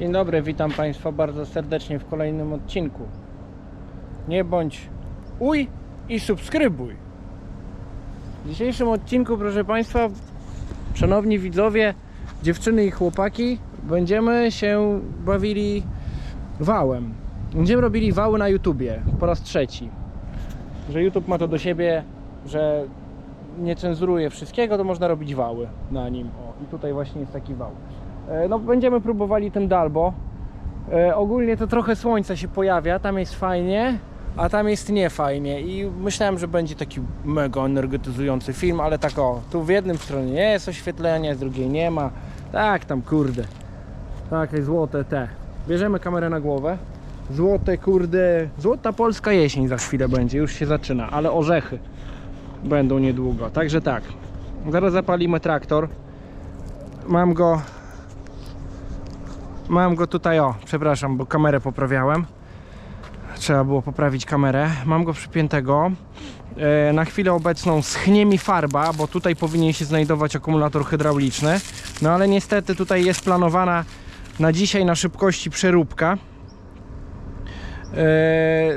Dzień dobry, witam Państwa bardzo serdecznie w kolejnym odcinku. Nie bądź uj i subskrybuj. W dzisiejszym odcinku, proszę Państwa, szanowni widzowie, dziewczyny i chłopaki, będziemy się bawili wałem. Będziemy robili wały na YouTubie po raz trzeci. Że YouTube ma to do siebie, że nie cenzuruje wszystkiego, to można robić wały na nim. O, i tutaj właśnie jest taki wał. E, No, będziemy próbowali ten Dalbo. E, ogólnie to trochę słońca się pojawia, tam jest fajnie, a tam jest nie fajnie. I myślałem, że będzie taki mega energetyzujący film, ale tak o, tu w jednym stronie jest oświetlenie, z drugiej nie ma. Tak, tam kurde. Takie złote te. Bierzemy kamerę na głowę. Złote, kurde, złota polska jesień za chwilę będzie, już się zaczyna, ale orzechy będą niedługo. Także tak, zaraz zapalimy traktor. Mam go Mam go tutaj, o, przepraszam, bo kamerę poprawiałem. Trzeba było poprawić kamerę. Mam go przypiętego. E, na chwilę obecną schnie mi farba, bo tutaj powinien się znajdować akumulator hydrauliczny. No ale niestety tutaj jest planowana na dzisiaj na szybkości przeróbka. E,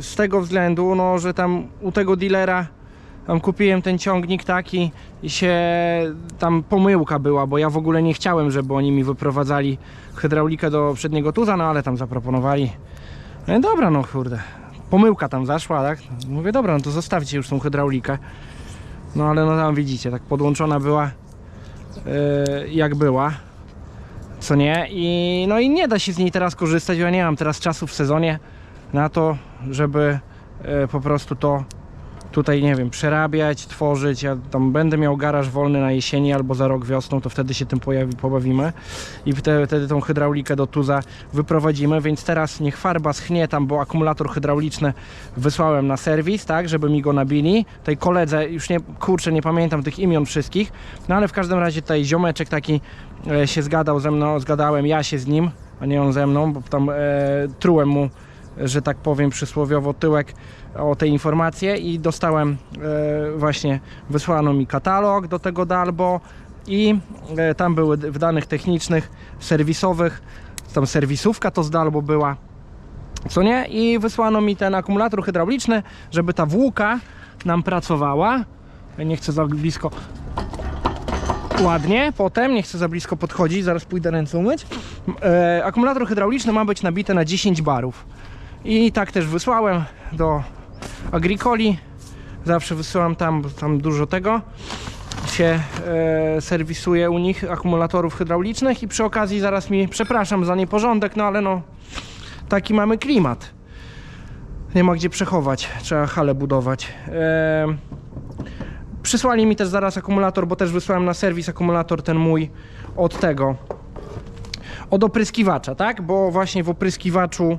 z tego względu, no, że tam u tego dealera tam kupiłem ten ciągnik taki i się tam pomyłka była, bo ja w ogóle nie chciałem, żeby oni mi wyprowadzali hydraulikę do przedniego tuza, no ale tam zaproponowali. No dobra, no kurde. Pomyłka tam zaszła, tak? Mówię, dobra, no to zostawcie już tą hydraulikę. No ale no tam widzicie, tak podłączona była yy, jak była. Co nie? I no i nie da się z niej teraz korzystać, bo ja nie mam teraz czasu w sezonie na to, żeby yy, po prostu to tutaj, nie wiem, przerabiać, tworzyć. Ja tam będę miał garaż wolny na jesieni albo za rok wiosną, to wtedy się tym pojawi, pobawimy i wtedy, tą hydraulikę do tuza wyprowadzimy, więc teraz niech farba schnie tam, bo akumulator hydrauliczny wysłałem na serwis, tak, żeby mi go nabili. Tej koledze, już nie, kurczę, nie pamiętam tych imion wszystkich, no ale w każdym razie tutaj ziomeczek taki e, się zgadał ze mną, zgadałem ja się z nim, a nie on ze mną, bo tam e, trułem mu że tak powiem przysłowiowo tyłek o te informacje i dostałem e, właśnie wysłano mi katalog do tego Dalbo i e, tam były w danych technicznych serwisowych tam serwisówka to z Dalbo była co nie? I wysłano mi ten akumulator hydrauliczny żeby ta włóka nam pracowała. Nie chcę za blisko ładnie, potem nie chcę za blisko podchodzić, zaraz pójdę ręce umyć. E, akumulator hydrauliczny ma być nabity na 10 barów i tak też wysłałem do Agricoli. Zawsze wysyłam tam, bo tam dużo tego się e, serwisuje u nich akumulatorów hydraulicznych i przy okazji zaraz mi, przepraszam za nieporządek, no ale no taki mamy klimat. Nie ma gdzie przechować, trzeba halę budować. E, przysłali mi też zaraz akumulator, bo też wysłałem na serwis akumulator ten mój od tego, od opryskiwacza, tak? Bo właśnie w opryskiwaczu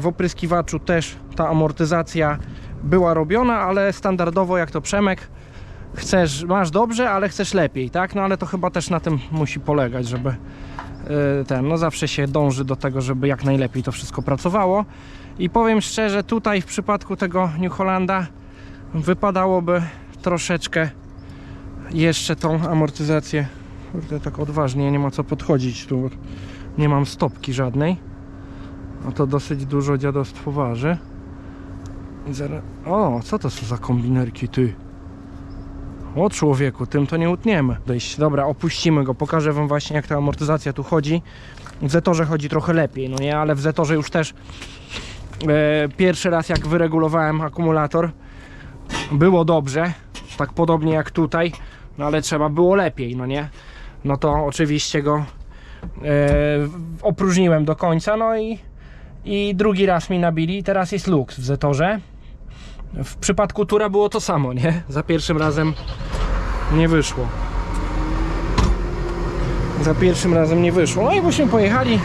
w opryskiwaczu też ta amortyzacja była robiona, ale standardowo jak to Przemek chcesz, masz dobrze, ale chcesz lepiej, tak? No ale to chyba też na tym musi polegać, żeby e, ten, no zawsze się dąży do tego, żeby jak najlepiej to wszystko pracowało. I powiem szczerze, tutaj w przypadku tego New Hollanda wypadałoby troszeczkę jeszcze tą amortyzację Kurde, tak odważnie, nie ma co podchodzić tu. Nie mam stopki żadnej. A to dosyć dużo dziadostwo waży. O, co to są za kombinerki, ty? O człowieku, tym to nie utniemy. Dejść. Dobra, opuścimy go. Pokażę wam właśnie jak ta amortyzacja tu chodzi. W Zetorze chodzi trochę lepiej, no nie? Ale w Zetorze już też e, pierwszy raz jak wyregulowałem akumulator było dobrze. Tak podobnie jak tutaj. No ale trzeba było lepiej, no nie? No to oczywiście go e, opróżniłem do końca, no i i drugi raz mi nabili, teraz jest luks w Zetorze. W przypadku Tura było to samo, nie? Za pierwszym razem nie wyszło. Za pierwszym razem nie wyszło. No i byśmy pojechali.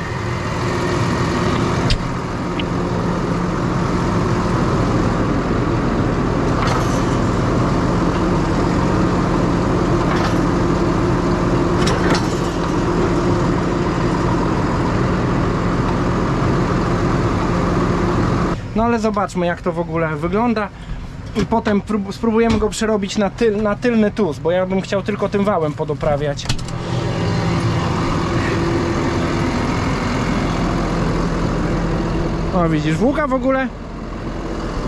Ale zobaczmy jak to w ogóle wygląda i potem prób- spróbujemy go przerobić na, tyl, na tylny tuz, bo ja bym chciał tylko tym wałem podoprawiać. O widzisz, Włuka w ogóle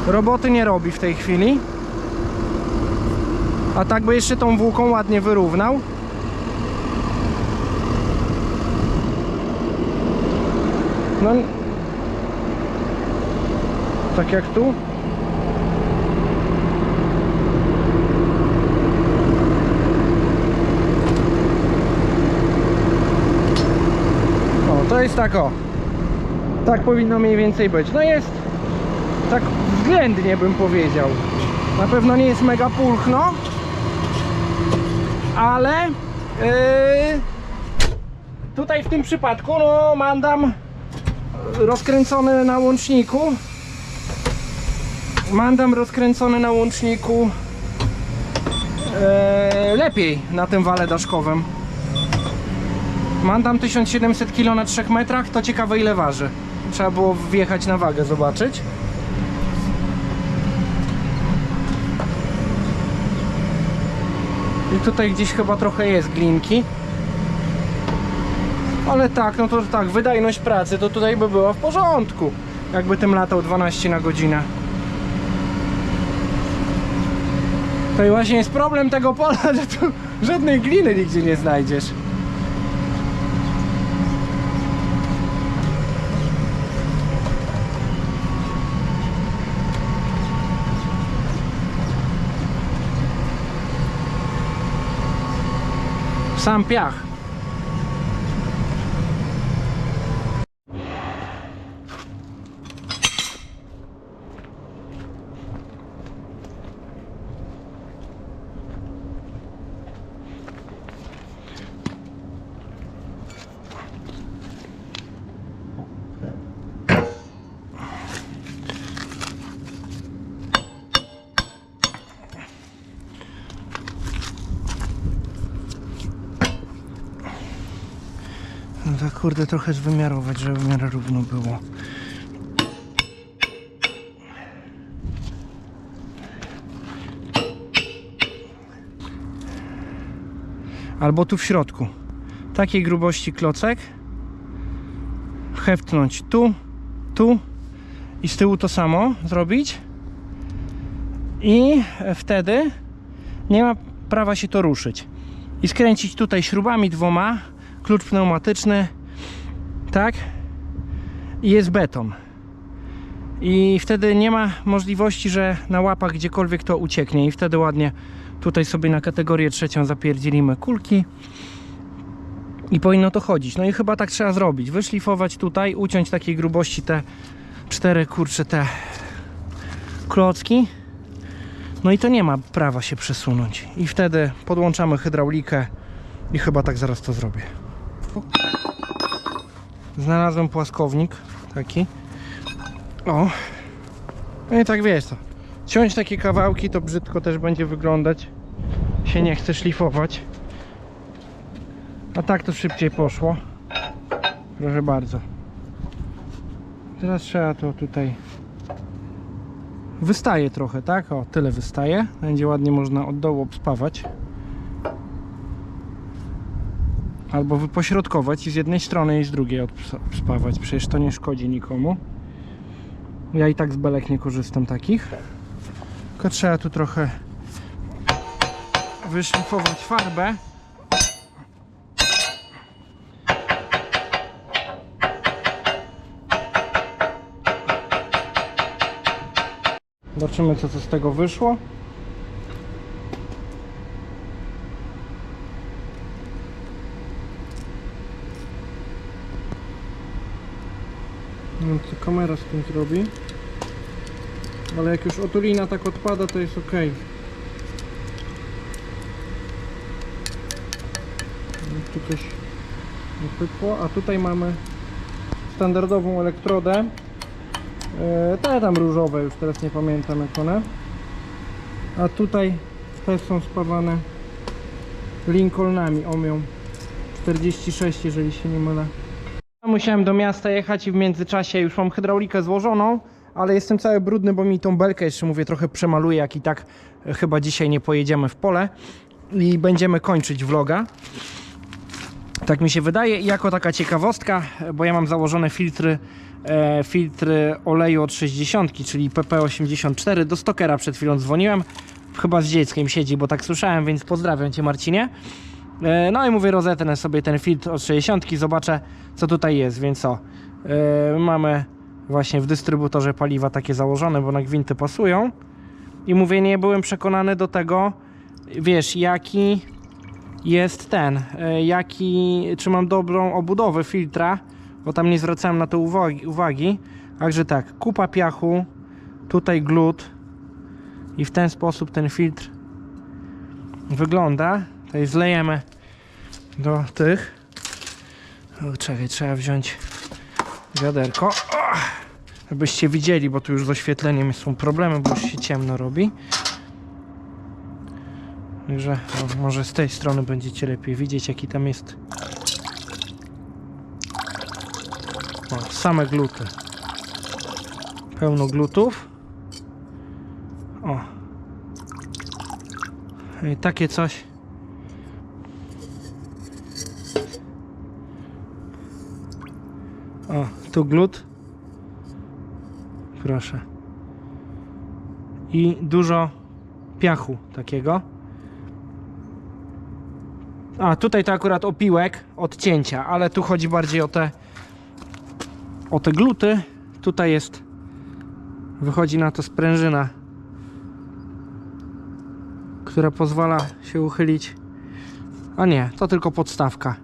roboty nie robi w tej chwili. A tak by jeszcze tą włóką ładnie wyrównał. No tak jak tu. O, to jest tak o. Tak powinno mniej więcej być. No jest tak względnie bym powiedział. Na pewno nie jest mega pulchno, ale yy, tutaj w tym przypadku no mandam rozkręcony na łączniku mandam rozkręcony na łączniku e, lepiej na tym wale daszkowym mandam 1700 kg na 3 metrach to ciekawe ile waży trzeba było wjechać na wagę zobaczyć i tutaj gdzieś chyba trochę jest glinki ale tak, no to tak, wydajność pracy to tutaj by była w porządku. Jakby tym latał 12 na godzinę. To i właśnie jest problem tego pola, że tu żadnej gliny nigdzie nie znajdziesz. Sam piach. No tak kurde trochę zwymiarować, żeby w miarę równo było. Albo tu w środku. Takiej grubości klocek. Heftnąć tu, tu i z tyłu to samo zrobić. I wtedy nie ma prawa się to ruszyć. I skręcić tutaj śrubami dwoma klucz pneumatyczny, tak? I jest beton. I wtedy nie ma możliwości, że na łapach gdziekolwiek to ucieknie. I wtedy ładnie tutaj sobie na kategorię trzecią zapierdzielimy kulki. I powinno to chodzić. No i chyba tak trzeba zrobić. Wyszlifować tutaj, uciąć takiej grubości te cztery kurcze te klocki. No i to nie ma prawa się przesunąć. I wtedy podłączamy hydraulikę i chyba tak zaraz to zrobię. Znalazłem płaskownik taki. O. No i tak wiesz to. Ciąć takie kawałki to brzydko też będzie wyglądać. Się nie chce szlifować. A tak to szybciej poszło. Proszę bardzo. Teraz trzeba to tutaj wystaje trochę, tak? O, tyle wystaje. Będzie ładnie można od dołu obspawać. Albo wypośrodkować i z jednej strony i z drugiej obspawać. Przecież to nie szkodzi nikomu. Ja i tak z belek nie korzystam takich. Tylko trzeba tu trochę wyszlifować farbę. Zobaczymy co, co z tego wyszło. Kamera z tym zrobi. Ale jak już otulina tak odpada to jest ok. Tu coś nie pykło. A tutaj mamy standardową elektrodę. E, Te tam różowe, już teraz nie pamiętam jak one. A tutaj te są spawane Lincolnami, omią 46 jeżeli się nie mylę. Musiałem do miasta jechać i w międzyczasie już mam hydraulikę złożoną, ale jestem cały brudny, bo mi tą belkę jeszcze mówię trochę przemaluję, jak i tak e, chyba dzisiaj nie pojedziemy w pole i będziemy kończyć vloga. Tak mi się wydaje. I jako taka ciekawostka, bo ja mam założone filtry, e, filtry oleju od 60, czyli PP84. Do Stokera przed chwilą dzwoniłem. Chyba z dzieckiem siedzi, bo tak słyszałem, więc pozdrawiam Cię Marcinie. E, no i mówię, rozetnę sobie ten filtr od 60, zobaczę co tutaj jest, więc o. E, mamy właśnie w dystrybutorze paliwa takie założone, bo na gwinty pasują. I mówię, nie byłem przekonany do tego, wiesz, jaki jest ten, e, jaki, czy mam dobrą obudowę filtra, bo tam nie zwracałem na to uwagi, uwagi. Także tak, kupa piachu, tutaj glut i w ten sposób ten filtr wygląda. Tutaj zlejemy do tych. O, czekaj, trzeba wziąć wiaderko. O, żebyście widzieli, bo tu już z oświetleniem są problemy, bo już się ciemno robi. Także może z tej strony będziecie lepiej widzieć, jaki tam jest. O, same gluty. Pełno glutów. O. I takie coś. O, tu glut. Proszę. I dużo piachu takiego. A, tutaj to akurat opiłek od cięcia, ale tu chodzi bardziej o te o te gluty. Tutaj jest wychodzi na to sprężyna, która pozwala się uchylić. A nie, to tylko podstawka.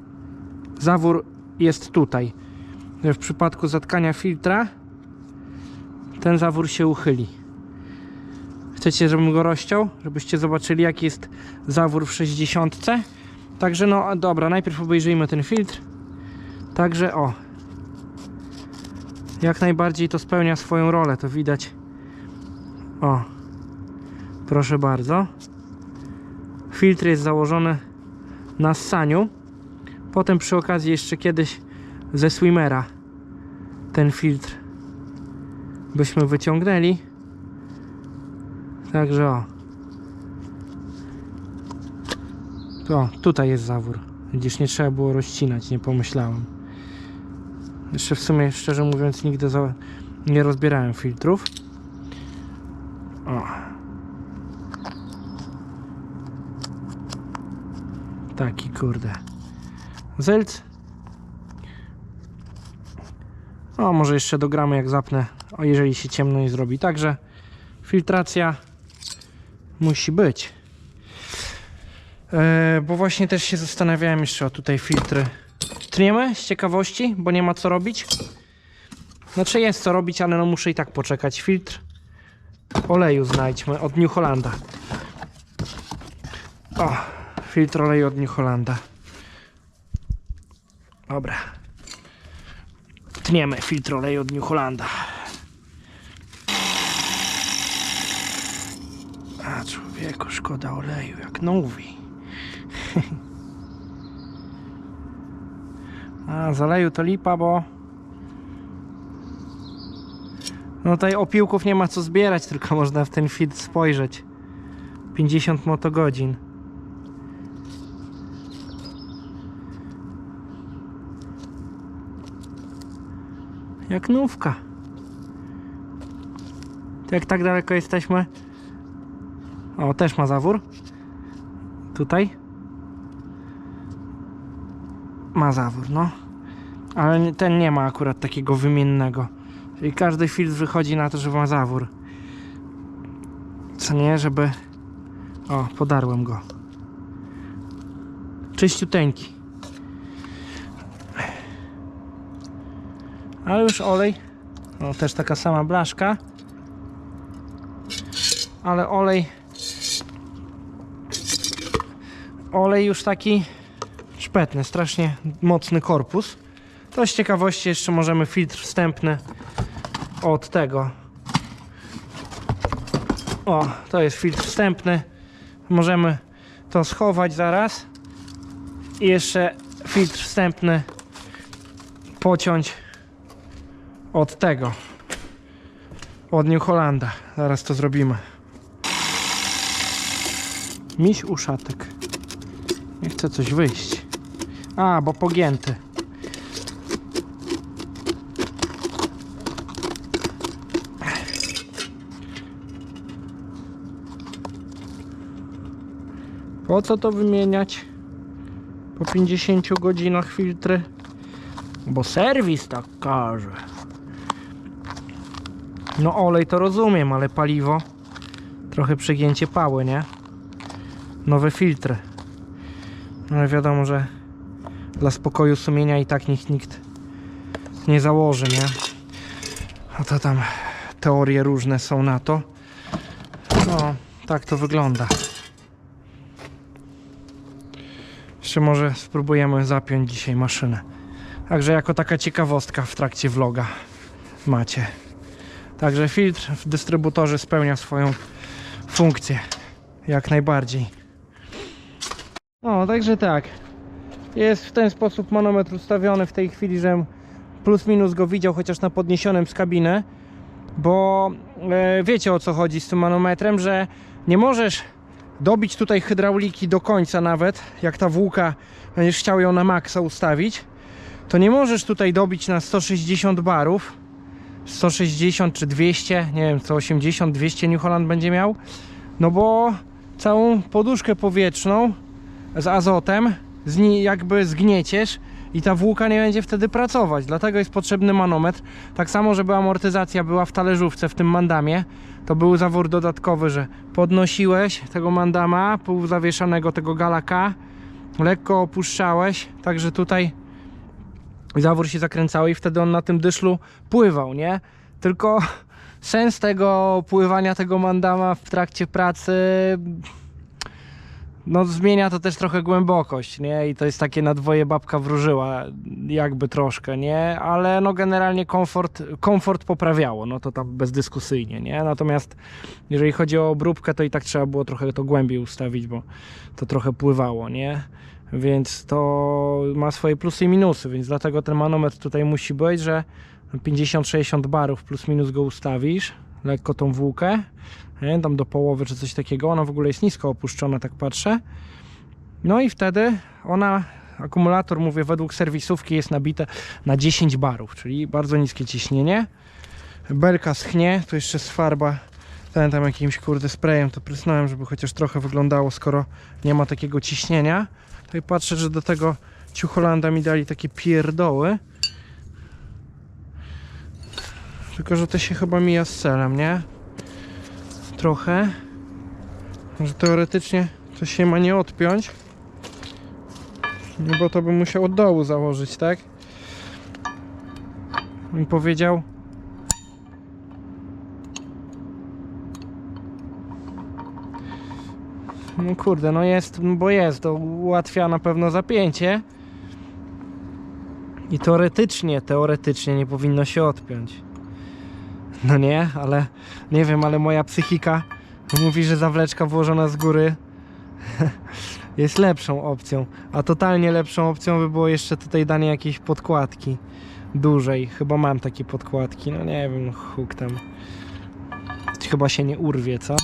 Zawór jest tutaj. W przypadku zatkania filtra ten zawór się uchyli. Chcecie, żebym go rozciął? Żebyście zobaczyli jaki jest zawór w 60. Także no dobra, najpierw obejrzyjmy ten filtr. Także o. Jak najbardziej to spełnia swoją rolę, to widać. O. Proszę bardzo. Filtr jest założony na ssaniu. Potem przy okazji jeszcze kiedyś ze Swimmera ten filtr byśmy wyciągnęli. Także o. To, tutaj jest zawór. Widzisz, nie trzeba było rozcinać, nie pomyślałem. Jeszcze w sumie, szczerze mówiąc, nigdy za... nie rozbierałem filtrów. O. Taki kurde. Zelc. O, może jeszcze dogramy jak zapnę, o jeżeli się ciemno nie zrobi. Także filtracja musi być. E, bo właśnie też się zastanawiałem jeszcze o tutaj filtry. Tniemy z ciekawości, bo nie ma co robić. Znaczy jest co robić, ale no muszę i tak poczekać. Filtr oleju znajdźmy od New Hollanda. O, filtr oleju od New Hollanda. Dobra. Tniemy filtr oleju od New Hollanda. A człowieku, szkoda oleju, jak nowy. A, z oleju to lipa, bo no tutaj opiłków nie ma co zbierać, tylko można w ten filtr spojrzeć. 50 motogodzin. Jak nówka. Jak tak daleko jesteśmy. O, też ma zawór. Tutaj. Ma zawór, no. Ale ten nie ma akurat takiego wymiennego. Czyli każdy filtr wychodzi na to, że ma zawór. Co nie, żeby... O, podarłem go. Czyściuteńki. Ale już olej. O, też taka sama blaszka. Ale olej... Olej już taki szpetny, strasznie mocny korpus. To z ciekawości jeszcze możemy filtr wstępny od tego. O, to jest filtr wstępny. Możemy to schować zaraz. I jeszcze filtr wstępny pociąć od tego. Od New Hollanda. Zaraz to zrobimy. Miś uszatek. Nie chce coś wyjść. A, bo pogięty. Po co to wymieniać? Po 50 godzinach filtry? Bo serwis tak każe. No olej to rozumiem, ale paliwo trochę przegięcie pały, nie? Nowe filtry. No ale wiadomo, że dla spokoju sumienia i tak nikt nikt nie założy, nie? A to tam teorie różne są na to. No, tak to wygląda. Jeszcze może spróbujemy zapiąć dzisiaj maszynę. Także jako taka ciekawostka w trakcie vloga macie. Także filtr w dystrybutorze spełnia swoją funkcję. Jak najbardziej. No, także tak. Jest w ten sposób manometr ustawiony w tej chwili, że plus minus go widział chociaż na podniesionym z kabiny. Bo e, wiecie o co chodzi z tym manometrem, że nie możesz dobić tutaj hydrauliki do końca nawet, jak ta włóka będziesz chciał ją na maksa ustawić, to nie możesz tutaj dobić na 160 barów, 160 czy 200, nie wiem, 180, 200 New Holland będzie miał, no bo całą poduszkę powietrzną z azotem jakby zgnieciesz i ta włóka nie będzie wtedy pracować, dlatego jest potrzebny manometr. Tak samo, żeby amortyzacja była w talerzówce, w tym mandamie, to był zawór dodatkowy, że podnosiłeś tego mandama, półzawieszanego tego galaka, lekko opuszczałeś, także tutaj zawór się zakręcał i wtedy on na tym dyszlu pływał, nie? Tylko sens tego pływania tego mandama w trakcie pracy no zmienia to też trochę głębokość, nie? I to jest takie na dwoje babka wróżyła, jakby troszkę, nie? Ale no generalnie komfort, komfort poprawiało, no to tam bezdyskusyjnie, nie? Natomiast jeżeli chodzi o obróbkę, to i tak trzeba było trochę to głębiej ustawić, bo to trochę pływało, nie? Więc to ma swoje plusy i minusy, więc dlatego ten manometr tutaj musi być, że 50-60 barów plus minus go ustawisz, lekko tą włókę, nie? tam do połowy czy coś takiego. Ona w ogóle jest nisko opuszczona, tak patrzę. No i wtedy ona, akumulator, mówię, według serwisówki jest nabite na 10 barów, czyli bardzo niskie ciśnienie. Belka schnie, tu jeszcze z farba, ten tam jakimś kurde sprayem to prysnąłem, żeby chociaż trochę wyglądało, skoro nie ma takiego ciśnienia. Tutaj patrzę, że do tego ciucholanda mi dali takie pierdoły. Tylko, że to się chyba mija z celem, nie? Trochę. Że teoretycznie to się ma nie odpiąć. No bo to bym musiał od dołu założyć, tak? I powiedział. No kurde, no jest, no bo jest, to ułatwia na pewno zapięcie. I teoretycznie, teoretycznie nie powinno się odpiąć. No nie, ale nie wiem, ale moja psychika mówi, że zawleczka włożona z góry jest lepszą opcją. A totalnie lepszą opcją by było jeszcze tutaj danie jakiejś podkładki dużej. Chyba mam takie podkładki, no nie wiem, huk tam. Chyba się nie urwie, co?